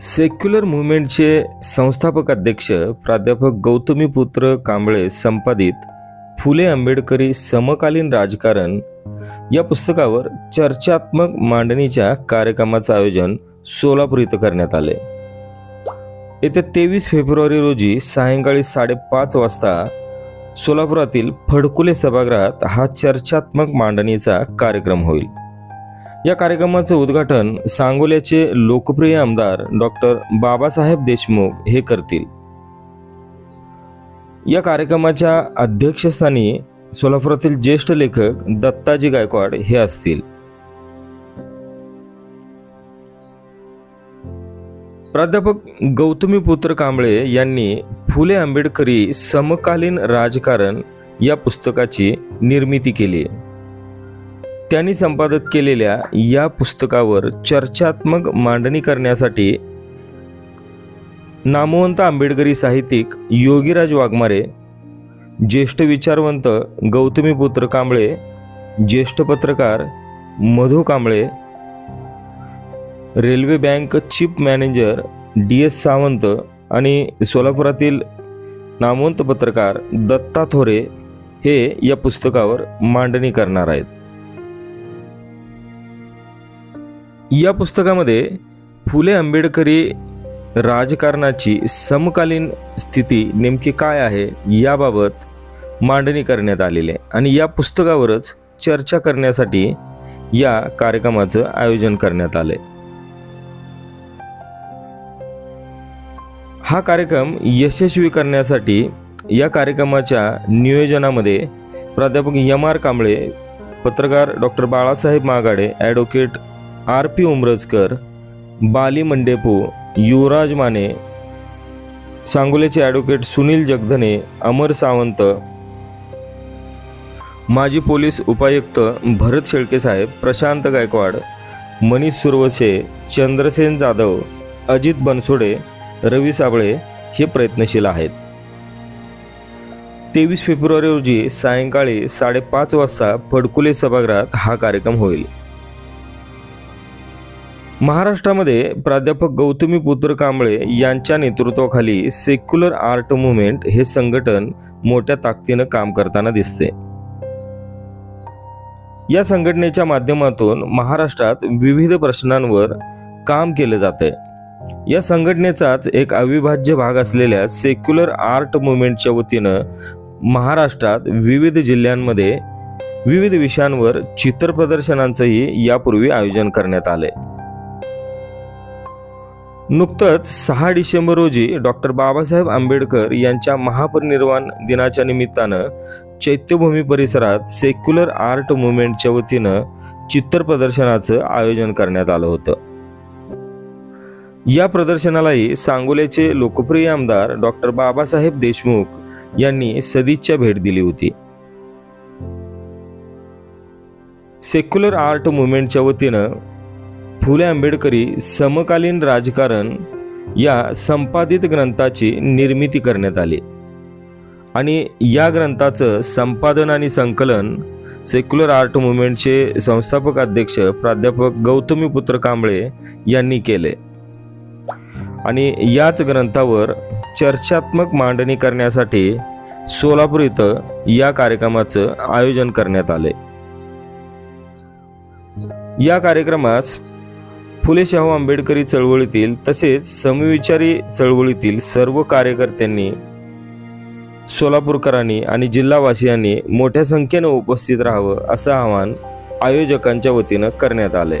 Secular मुवमेंटचे संस्थापक अध्यक्ष प्राध्यापक गौतमीपुत्र कांबळे संपादित फुले आंबेडकरी समकालीन राजकारण या पुस्तकावर चर्चात्मक मांडणीच्या कार्यक्रमाचं आयोजन सोलापूर इथं करण्यात आले येत्या तेवीस फेब्रुवारी रोजी सायंकाळी साडेपाच वाजता सोलापुरातील फडकुले सभागृहात हा चर्चात्मक मांडणीचा कार्यक्रम होईल. या कार्यक्रमाचं उद्घाटन सांगोल्याचे लोकप्रिय आमदार डॉक्टर बाबासाहेब देशमुख हे करतील. या कार्यक्रमाच्या अध्यक्षस्थानी सोलापुरातील ज्येष्ठ लेखक दत्ताजी गायकवाड हे असतील. प्राध्यापक गौतमीपुत्र कांबळे यांनी फुले आंबेडकरी समकालीन राजकारण या पुस्तकाची निर्मिती केली. आहे त्यांनी संपादित केलेल्या या पुस्तकावर चर्चात्मक मांडणी करण्यासाठी नामवंत आंबेडकरी साहित्यिक योगीराज वाघमारे ज्येष्ठ विचारवंत गौतमीपुत्र कांबळे ज्येष्ठ पत्रकार Madhu Kamble railway bank chief manager D S Sawant आणि सोलापुरातील नामवंत पत्रकार दत्ता थोरे हे या पुस्तकावर मांडणी करणार आहेत. या पुस्तकामध्ये फुले आंबेडकरी राजकारणाची समकालीन स्थिती नेमकी काय आहे याबाबत मांडणी करण्यात आलेली आहे. आणि या पुस्तकावरच चर्चा करण्यासाठी या कार्यक्रमाचं आयोजन करण्यात आलं आहे हा कार्यक्रम यशस्वी करण्यासाठी या कार्यक्रमाच्या नियोजनामध्ये प्राध्यापक यम आर कांबळे पत्रकार doctor Balasaheb Magade advocate R P Umarjakar बाली मंडेपो युवराज माने सांगोलेचे ॲडव्होकेट सुनील जगधने अमर सावंत माजी पोलीस उपायुक्त भरत शेळके साहेब प्रशांत गायकवाड मनीष सुरवसे चंद्रसेन जाधव अजित बनसोडे रवी साबळे हे प्रयत्नशील आहेत. तेवीस फेब्रुवारी रोजी सायंकाळी साडेपाच वाजता फडकुले सभागृहात हा कार्यक्रम होईल. महाराष्ट्रामध्ये प्राध्यापक गौतमीपुत्र कांबळे यांच्या नेतृत्वाखाली सेक्युलर आर्ट मुवमेंट हे संघटन मोठ्या ताकदीनं काम करताना दिसते. या संघटनेच्या माध्यमातून महाराष्ट्रात विविध प्रश्नांवर काम केलं जाते या संघटनेचाच एक अविभाज्य भाग असलेल्या सेक्युलर आर्ट मुवमेंटच्या वतीनं महाराष्ट्रात विविध जिल्ह्यांमध्ये विविध विषयांवर चित्र प्रदर्शनांचंही यापूर्वी आयोजन करण्यात आले नुकतंच सहा डिसेंबर रोजी डॉक्टर बाबासाहेब आंबेडकर यांच्या महापरिनिर्वाण दिनाच्या निमित्तानं चैत्यभूमी परिसरात सेक्युलर आर्ट मुवमेंटच्या वतीनं चित्र प्रदर्शनाचं आयोजन करण्यात आलं होतं. या प्रदर्शनालाही सांगोल्याचे लोकप्रिय आमदार डॉक्टर बाबासाहेब देशमुख यांनी सदिच्छा भेट दिली होती. सेक्युलर आर्ट मुवमेंटच्या वतीनं फुले आंबेडकरी समकालीन राजकारण या संपादित ग्रंथाची निर्मिती करण्यात आली. आणि या ग्रंथाचं संपादन आणि संकलन सेक्युलर आर्ट मुवमेंटचे संस्थापक अध्यक्ष प्राध्यापक गौतमीपुत्र कांबळे यांनी केले. आणि याच ग्रंथावर चर्चात्मक मांडणी करण्यासाठी सोलापूर इथं या कार्यक्रमाचं आयोजन करण्यात आले. या कार्यक्रमास फुले शाहू आंबेडकरी चळवळीतील तसेच समविचारी चळवळीतील सर्व कार्यकर्त्यांनी सोलापूरकरांनी आणि जिल्हावासियांनी मोठ्या संख्येनं उपस्थित राहावं असं आवाहन आयोजकांच्या वतीनं करण्यात आले